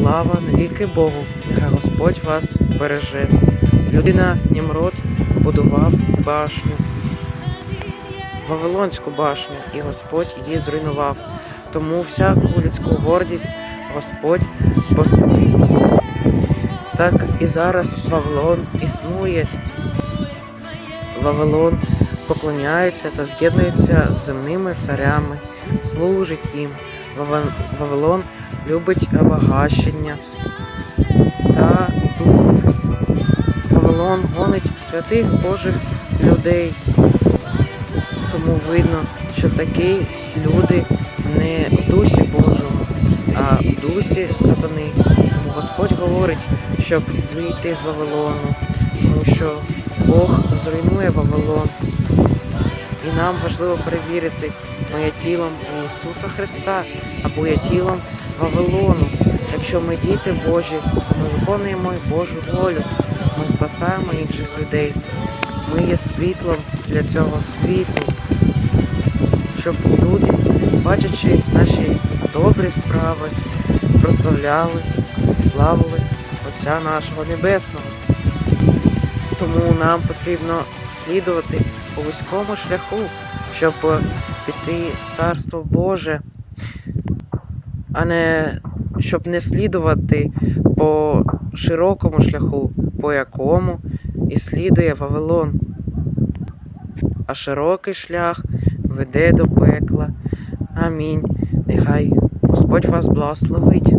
Слава навіки Богу, нехай Господь вас береже. Людина Німрод будував башню, Вавилонську башню, і Господь її зруйнував. Тому всяку людську гордість Господь поставить. Так і зараз Вавилон існує. Вавилон поклоняється та з'єднується з земними царями, служить їм. Вавилон любить обагащення та блуд. Вавилон гонить святих Божих людей. Тому видно, що такі люди не в дусі Божому, а в дусі сатани. Тому Господь говорить, щоб вийти з Вавилону, тому що Бог зруйнує Вавилон. І нам важливо перевірити, моє тілом Ісуса Христа або я тілом Вавилону. Якщо ми діти Божі, ми виконуємо Божу волю, ми спасаємо інших людей. Ми є світлом для цього світу, щоб люди, бачачи наші добрі справи, прославляли славили Отця нашого Небесного. Тому нам потрібно слідувати по вузькому шляху, щоб піти Царство Боже, а не щоб не слідувати по широкому шляху, по якому і слідує Вавилон. А широкий шлях веде до пекла. Амінь. Нехай Господь вас благословить.